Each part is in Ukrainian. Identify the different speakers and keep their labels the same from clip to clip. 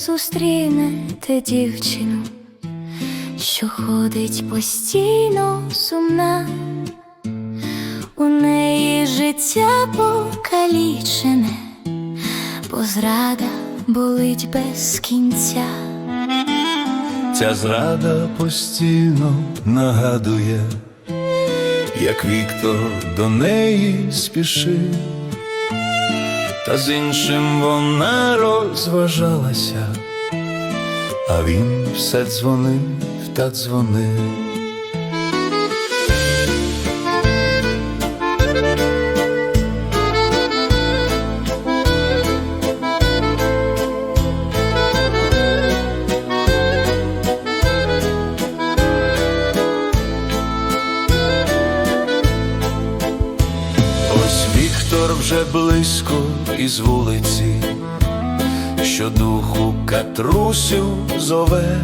Speaker 1: зустрінете дівчину, що ходить постійно сумна, у неї життя покалічене, бо зрада болить без кінця.
Speaker 2: Ця зрада постійно нагадує, як Віктор до неї спішив, та з іншим вона розважалася, а він все дзвонив та дзвонив. Віктор вже близько із вулиці, щодуху катрусю зове,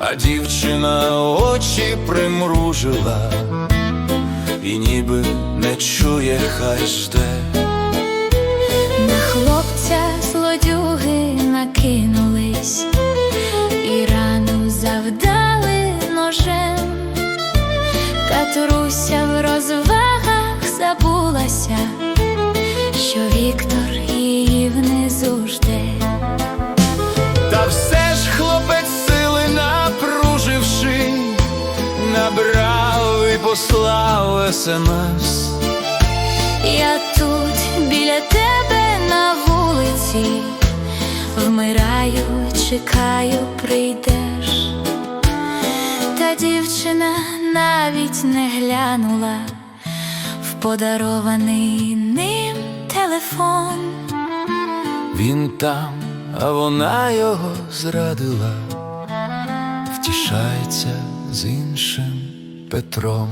Speaker 2: а дівчина очі примружила, і ніби не чує, хай жде.
Speaker 1: На хлопця злодюги накинулись і рану завдали ножем. Катруся
Speaker 2: послав смс.
Speaker 1: Я тут біля тебе на вулиці, вмираю, чекаю, прийдеш. Та дівчина навіть не глянула в подарований ним телефон.
Speaker 2: Він там, а вона його зрадила, втішається з іншим Петром.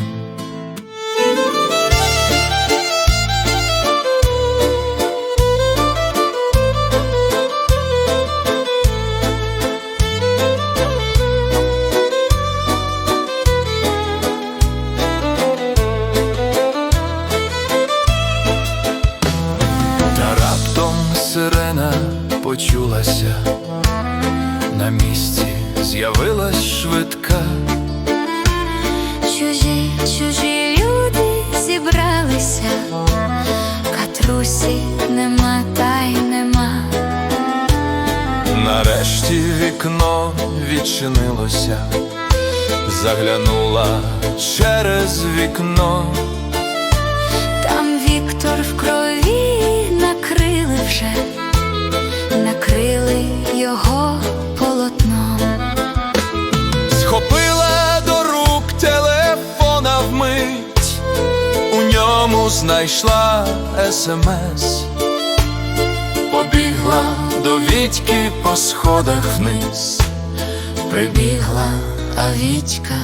Speaker 2: Сирена почулася, на місці з'явилась швидка,
Speaker 1: Чужі, люди зібралися, катрусі нема та й нема.
Speaker 2: нарешті вікно відчинилося, заглянула через вікно,
Speaker 1: Там Віктор в крові накрили вже,
Speaker 2: знайшла смс, побігла до Вітьки по сходах вниз.
Speaker 1: Прибігла, а Вітька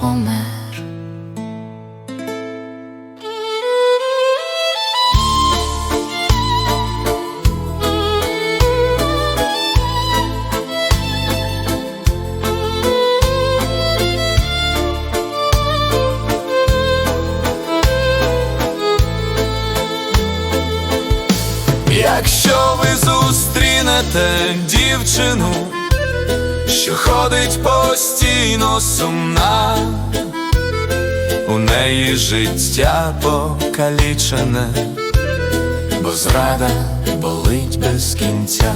Speaker 1: помер.
Speaker 2: Якщо ви зустрінете дівчину, що ходить постійно сумна, у неї життя покалічене, бо зрада болить без кінця.